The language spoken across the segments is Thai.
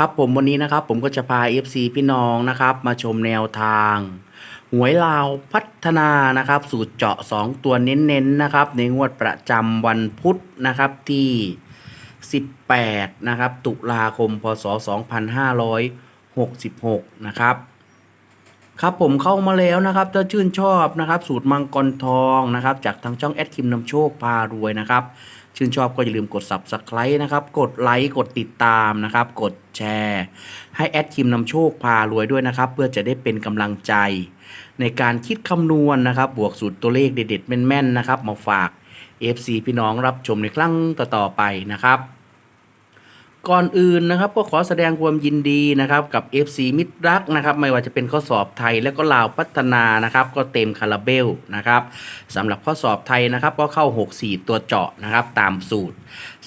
ครับผมวันนี้นะครับผมก็จะพา FC พี่น้องนะครับ มาชมแนวทาง หวยลาวพัฒนานะครับ สูตรเจาะ 2 ตัวเน้นๆนะครับ ในงวดประจำวันพุธนะครับที่ 18 นะครับ ตุลาคมพศ 2566 นะครับ ครับผมเข้ามาแล้วนะครับถ้าชื่นชอบนะครับ สูตรมังกรทองนะครับ จากทางช่องแอดคิมนำโชคพารวยนะครับ ชื่นชอบก็อย่าลืมกด subscribe นะครับ กดไลค์กดติดตามนะครับ กดแชร์ ให้แอดคิมนำโชคพารวยด้วยนะครับ เพื่อจะได้เป็นกำลังใจ ในการคิดคำนวณนะครับ บวกสูตรตัวเลขเด็ดๆแม่นๆนะครับ มาฝาก FC พี่น้องรับชมในครั้งต่อๆไปนะครับ ก่อนอื่นนะครับก็ขอแสดงความยินดีนะครับกับ FC มิตรรักนะครับไม่ว่าจะเป็นข้อสอบไทยและก็ลาวพัฒนานะครับก็เต็มคาราเบลนะครับสำหรับข้อสอบไทยนะครับก็เข้า 64 ตัวเจาะนะครับตามสูตร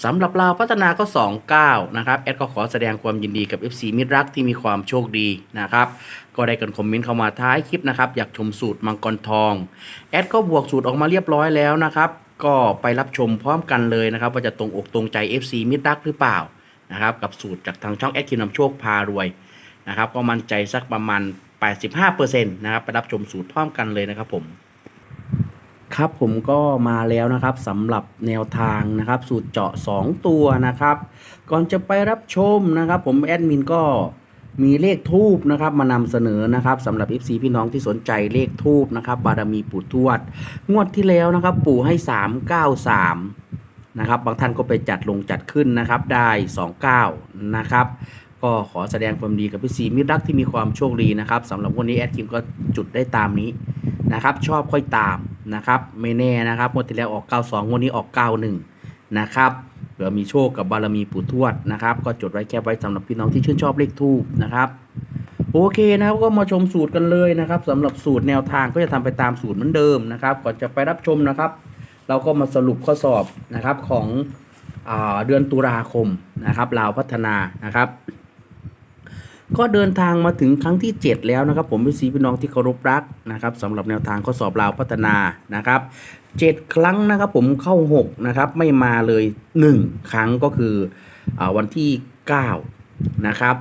สำหรับลาวพัฒนาก็ 29 นะครับแอดก็ขอแสดงความยินดีกับ FC มิตรรักที่มีความโชคดีนะครับก็ได้กันคอมเมนต์เข้ามาท้ายคลิปนะครับอยากชมสูตรมังกรทองแอดก็บวกสูตรออกมาเรียบร้อยแล้วนะครับก็ไปรับชมพร้อมกันเลยนะครับว่าจะตรงอกตรงใจ FC มิตรรักหรือเปล่า นะครับกับสูตรจากทางช่องแอดคิวนำโชคพารวยนะครับก็มั่นใจสักประมาณ 85%นะครับไปรับชมสูตรพร้อมกันเลยนะครับผมครับผมก็มาแล้วนะครับสำหรับแนวทางนะครับสูตรเจาะ 2 ตัวนะครับ ก่อนจะไปรับชมนะครับ ผมแอดมินก็มีเลขทูบนะครับมานำเสนอนะครับสำหรับ FC พี่น้องที่สนใจเลขทูบนะครับบารมีปู่ทวด งวดที่แล้วนะครับ ปู่ให้ 393 นะครับ บางท่านก็ไปจัดลงจัดขึ้นนะครับได้29นะครับก็ขอแสดงความดีกับพี่ซีมิตรรักที่มีความโชคดีนะครับสำหรับวันนี้แอดคิมก็จุดได้ตามนี้นะครับ ชอบค่อยตามนะครับไม่แน่นะครับงวดที่แล้วออก 92งวดนี้ออก 91 นะครับเผื่อมีโชคกับบารมีปู่ทวดนะครับ ก็จดไว้แคปไว้สำหรับพี่น้องที่ชื่นชอบเลขทูบนะครับโอเคนะครับก็มาชมสูตรกันเลยนะครับสำหรับสูตรแนวทางก็จะทำไปตามสูตรเหมือนเดิมนะครับก่อนจะไปรับชมนะครับ เราก็มาสรุปข้อสอบนะครับของอเดือนตุลาคมนะครับลาวพัฒนานะครับ ก็เดินทางมาถึงครั้งที่ 7 แล้วนะครับ ผมพี่สีพี่น้องที่เคารพรักนะครับสำหรับแนวทางข้อสอบลาวพัฒนานะครับ7ครั้งนะครับผมเข้า6นะครับไม่มาเลย 1 ครั้งก็คืออวันที่9นะครับ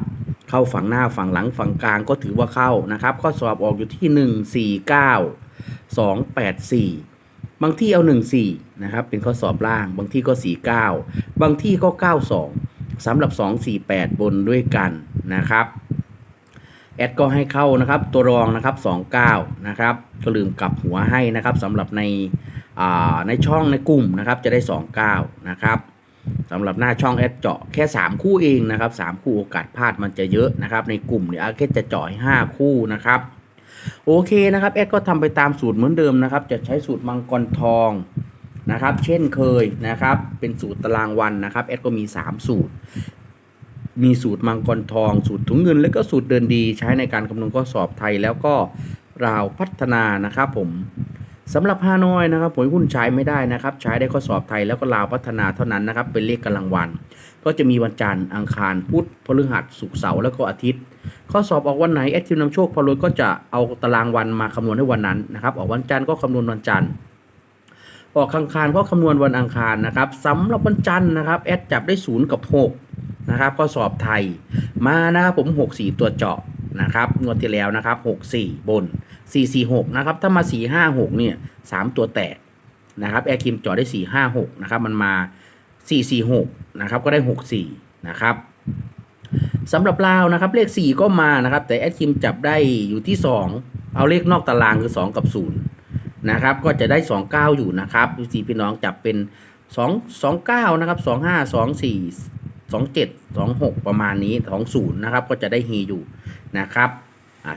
เข้าฝั่งหน้าฝั่งหลังฝั่งกลางก็ถือว่าเข้านะครับ ข้อสอบออกอยู่ที่ 1 4 9 2 8 4 บางที่เอา 1 4 นะครับ เป็นข้อสอบล่าง บางที่ก็ 4 9 บางที่ก็ 9 2สำหรับ 2 4 8 บนด้วยกันนะครับ แอดก็ให้เข้านะครับ ตัวรองนะครับ 29 นะครับ ก็ลืมกลับหัวให้นะครับสำหรับในในช่องในกลุ่มนะครับจะได้ 29 นะครับสำหรับหน้าช่องแอดเจาะแค่ 3 คู่เองนะครับ 3 คู่โอกาสพลาดมันจะเยอะนะครับ ในกลุ่มเนี่ยแค่จะเจาะให้5คู่นะครับ โอเคนะครับแอดก็ทำไปตามสูตรเหมือนเดิมนะครับ จะใช้สูตรมังกรทองนะครับ เช่นเคยนะครับ เป็นสูตรตารางวันนะครับแอดก็มี 3 สูตร มีสูตรมังกรทอง สูตรถุงเงิน และก็สูตรเดินดีใช้ในการคำนวณข้อสอบไทยแล้วก็ราวพัฒนานะครับผมสำหรับฮานอยนะครับผลหุ้นใช้ไม่ได้นะครับ ใช้ได้ข้อสอบไทยแล้วก็ราวพัฒนาเท่านั้นนะครับ เป็นเลขกำลังวัน ก็จะมีวันจันทร์อังคารพุธพฤหัสศุกร์เสาร์แล้วก็อาทิตย์ ข้อสอบออกวันไหนแอดทิวนำโชคพอรวยก็จะเอาตารางวันมาคำนวณให้วันนั้นนะครับ ออกวันจันทร์ก็คำนวณวันจันทร์ออกอังคารก็คำนวณวันอังคารนะครับสำหรับวันจันทร์นะครับแอดจับได้ศูนย์กับ6นะครับข้อสอบไทยมานะครับผม 6 4 ตัวเจาะนะครับงวดที่แล้วนะครับ 6 4 บน 4 4 6นะครับถ้ามา 4 5 6เนี่ย3ตัวแตกนะครับแอร์คิมเจาะได้ 4 5 6นะครับมันมา 4 4 6นะครับก็ได้ 6 4นะครับสำหรับลาวนะครับเลข 4 ก็มานะครับ แต่แอดคิมจับได้อยู่ที่ 2 เอาเลขนอกตารางคือ 2 กับ 0 นะครับ ก็จะได้ 29 อยู่นะครับพี่พี่น้องจับเป็น 2 29 นะครับ 25 24 27 26 ประมาณนี้ 20 นะครับ ก็จะได้เฮอยู่นะครับ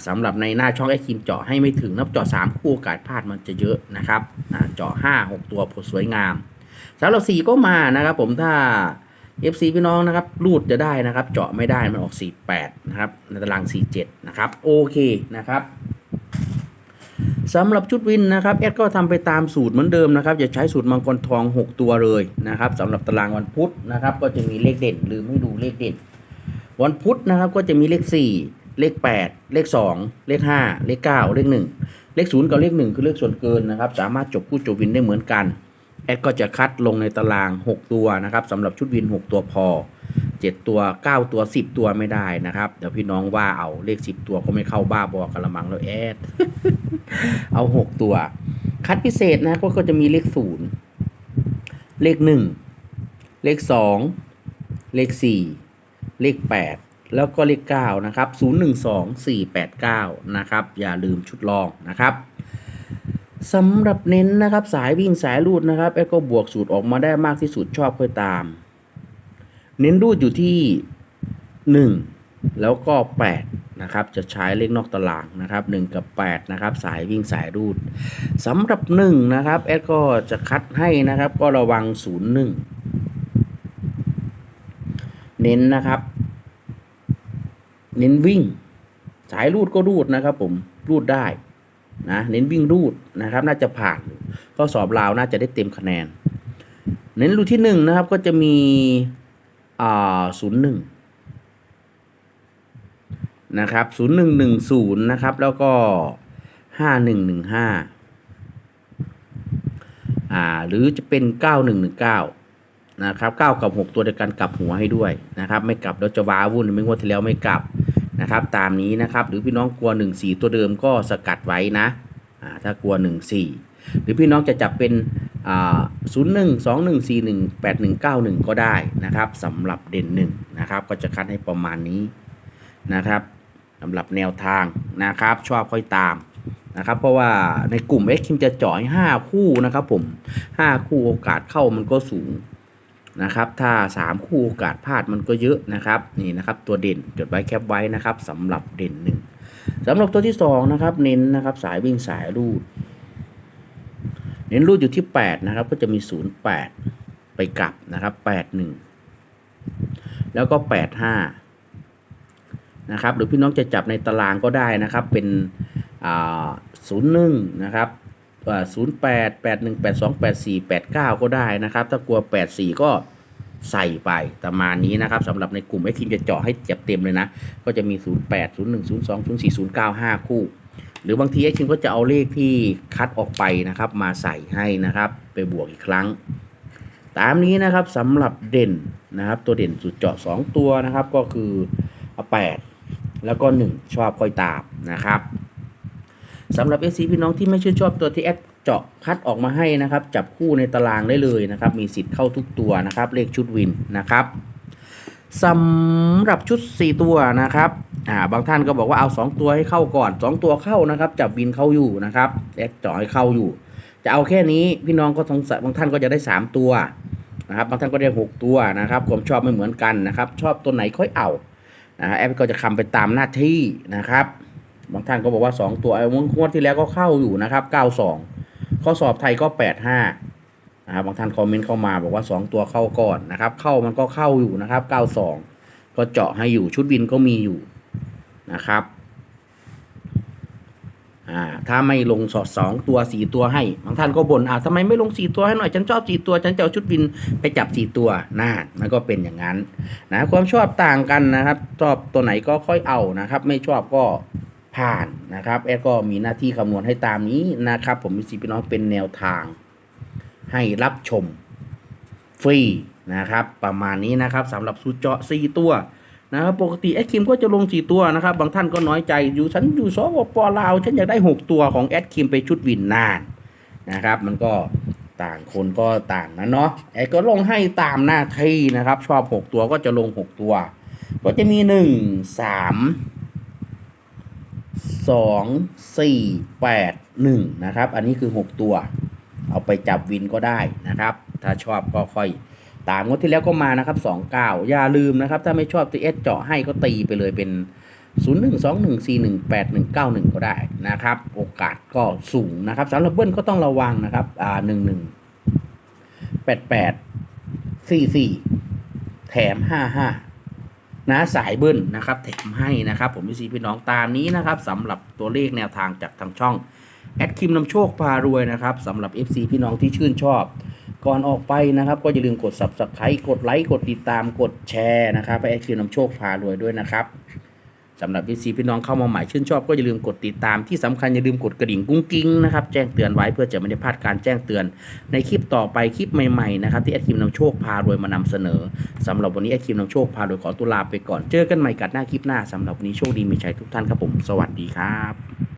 สำหรับในหน้าช่องแอคิมเจาะให้ไม่ถึงนับเจาะ 3 คู่โอกาสพลาดมันจะเยอะนะครับอ่าเจาะ 5 6 ตัวผลสวยงาม สำหรับ4ก็มานะครับ ผมถ้า FC พี่น้องนะครับรูดจะได้นะครับ เจาะไม่ได้มันออก 48 นะครับในตาราง 47 นะครับ โอเคนะครับสำหรับชุดวินนะครับแอดก็ทำไปตามสูตรเหมือนเดิมนะครับจะใช้สูตรมังกรทอง 6 ตัวเลยนะครับสำหรับตารางวันพุธนะครับ ก็จะมีเลขเด่นลืมให้ดูเลขเด่น วันพุธนะครับก็จะมีเลข 4 เลข 8 เลข 2 เลข 5 เลข 9 เลข 1 เลข 0 กับเลข 1 คือเลขส่วนเกินนะครับ สามารถจบคู่จบวินได้เหมือนกัน ดก็จะคัดลงในตาราง 6 ตัวนะครับสำหรับชุดวิน 6 ตัวพอ 7 ตัว 9 ตัว 10 ตัวไม่ได้นะครับ เดี๋ยวพี่น้องว่าเอาเลข 10 ตัวก็ไม่เข้าบ้าบอกระมังแล้วแอด เอา 6 ตัว คัดพิเศษนะก็ก็จะมีเลข 0 เลข 1 เลข 2 เลข 4 เลข 8แล้วก็เลข9นะครับ 012489 นะครับ อย่าลืมชุดลองนะครับ สำหรับเน้นนะครับสายวิ่งสายรูดนะครับแอดก็บวกสูตรออกมาได้มากที่สุดชอบค่อยตาม เน้นรูดอยู่ที่ 1 แล้วก็ 8 นะครับ จะใช้เลขนอกตารางนะครับ 1 กับ 8 นะครับ สายวิ่งสายรูดสำหรับ 1 นะครับแอดก็จะคัดให้นะครับ ก็ระวัง 0 1 เน้นนะครับ เน้นวิ่ง สายรูดก็รูดนะครับผมรูดได้ นะเน้นวิ่งรูดนะครับน่าจะผ่านข้อสอบราวน่าจะได้เต็มคะแนน เน้นรูดที่หนึ่งนะครับก็จะมีอ่าศูนย์หนึ่งนะครับศูนย์หนึ่งหนึ่งศูนย์นะครับแล้วก็ห้าหนึ่งหนึ่งห้าอ่าหรือจะเป็นเก้าหนึ่งหนึ่งเก้านะครับเก้ากับหกตัวเดียวกันกลับหัวให้ด้วยนะครับ ไม่กลับแล้วจะว้าวุ่นไม่งวดที่แล้วไม่กลับ นะครับ ตามนี้นะครับ หรือพี่น้องกลัวหนึ่งสี่ตัวเดิมก็สกัดไว้นะอ่าถ้ากลัวหนึ่งสี่หรือพี่น้องจะจับเป็นศูนย์หนึ่งสองหนึ่งสี่หนึ่งแปดหนึ่งเก้าหนึ่งก็ได้นะครับสำหรับเด่นหนึ่งนะครับก็จะคัดให้ประมาณนี้นะครับสำหรับแนวทางนะครับ ชอบค่อยตามนะครับ เพราะว่าในกลุ่ม X คิมจะเจ่อยห้าคู่นะครับผมห้าคู่โอกาสเข้ามันก็สูง นะครับ ถ้าสามคู่โอกาสพลาดมันก็เยอะนะครับ นี่นะครับ ตัวเด่นจดไว้แคปไว้นะครับสำหรับเด่นหนึ่งสำหรับตัวที่สองนะครับ เน้นนะครับ สายวิ่งสายรูด เน้นรูดอยู่ที่ 8 นะครับ ก็จะมี 0 8 ไปกลับนะครับ 8 1 แล้วก็ 8 5 นะครับ หรือพี่น้องจะจับในตารางก็ได้นะครับ เป็นอ่า01 นะครับ อ่า08 81 82 84 89ก็ได้นะครับ ถ้ากลัว84ก็ใส่ไปประมาณนี้นะครับสำหรับในกลุ่มไอ้คิมจะเจาะให้เจ็บเต็มเลยนะ ก็จะมี 08 01 02 04 09 5 คู่ หรือบางทีไอ้คิมก็จะเอาเลขที่คัดออกไปนะครับ มาใส่ให้นะครับ ไปบวกอีกครั้ง ตามนี้นะครับสำหรับเด่นนะครับ ตัวเด่นสุดเจาะ 2 ตัวนะครับก็คือเอา8แล้วก็ 1 ชอบค่อยตามนะครับ สำหรับ FC พี่น้องที่ไม่ชื่นชอบตัวที่แอดเจาะคัดออกมาให้นะครับ จับคู่ในตารางได้เลยนะครับ มีสิทธิ์เข้าทุกตัวนะครับ เลขชุดวินนะครับสำหรับชุด 4 ตัวนะครับอ่าบางท่านก็บอกว่าเอา 2 ตัวให้เข้าก่อน 2 ตัวเข้านะครับ จับวินเข้าอยู่นะครับแอดเจาะให้เข้าอยู่ จะเอาแค่นี้พี่น้องก็สงสัยบางท่านก็จะได้ 3 ตัวนะครับบางท่านก็ได้ 6 ตัวนะครับความชอบไม่เหมือนกันนะครับ ชอบตัวไหนค่อยเอานะฮะแอดก็จะคำไปตามหน้าที่นะครับ บางท่านก็บอกว่า 2 ตัวไอ้งวดที่แล้วก็เข้าอยู่นะครับ92ข้อสอบไทยก็ 85นะครับบางท่านคอมเมนต์เข้ามาบอกว่า 2 ตัวเข้าก่อนนะครับ เข้ามันก็เข้าอยู่นะครับ92 ก็เจาะให้อยู่ชุดบินก็มีอยู่นะครับอ่าถ้าไม่ลงสอดสองตัวสี่ตัวให้บางท่านก็บ่นอ่าทำไมไม่ลงสี่ตัวให้หน่อยฉันชอบสี่ตัวฉันจะเอาชุดบินไปจับสี่ตัวน่ามันก็เป็นอย่างนั้นนะความชอบต่างกันนะครับ ชอบตัวไหนก็ค่อยเอานะครับ ไม่ชอบก็ ผ่านนะครับแอดก็มีหน้าที่คำนวณให้ตามนี้นะครับ ผมมีสีพี่น้องเป็นแนวทาง ให้รับชมฟรีนะครับ ประมาณนี้นะครับสำหรับสูตรเจาะ4ตัวนะครับปกติแอดคิมก็จะลง 4 ตัวนะครับ บางท่านก็น้อยใจอยู่ฉันอยู่สปปลาวฉันอยากได้ 6 ตัวของแอดคิมไปชุดวินนานนะครับ มันก็ต่างคนก็ต่างนะเนาะแอดก็ลงให้ตามหน้าที่นะครับ ชอบ 6 ตัวก็จะลง 6 ตัว ก็จะมี 1 3 2 4 8 1 นะครับ อันนี้คือ 6 ตัว เอาไปจับวินก็ได้นะครับ ถ้าชอบก็ค่อยตามงวดที่แล้วก็มานะครับ 29 อย่าลืมนะครับ ถ้าไม่ชอบตีเอสเจาะให้ก็ตีไปเลยเป็น 0 1 2 1 4 1 8 1 9 1 ก็ได้นะครับ โอกาสก็สูงนะครับสำหรับเบิ้ลก็ต้องระวังนะครับอ่า1 1 8 8 4 4 แถมห้าห้า นะสายเบิ้ลนะครับแถมให้นะครับ ผมพี่ซีพี่น้องตามนี้นะครับสำหรับตัวเลขแนวทางจากทางช่องแอดคิมนำโชคพารวยนะครับสำหรับ FC พี่น้องที่ชื่นชอบ ก่อนออกไปนะครับ ก็อย่าลืมกด subscribe กดไลค์กดติดตามกดแชร์นะครับไปแอดคิมนำโชคพารวยด้วยนะครับ สำหรับพี่ซีพี่น้องเข้ามาใหม่ชื่นชอบก็อย่าลืมกดติดตามที่สำคัญอย่าลืมกดกระดิ่งกุ้งกิ้งนะครับแจ้งเตือนไว้เพื่อจะไม่ได้พลาดการแจ้งเตือน ในคลิปต่อไปคลิปใหม่ๆนะครับที่แอดคิมนำโชคพารวยมานำเสนอสำหรับวันนี้แอดคิมนำโชคพารวยขอตุลาไปก่อนเจอกันใหม่กัดหน้าคลิปหน้าสำหรับวันนี้โชคดีมีชัยทุกท่านครับผม สวัสดีครับ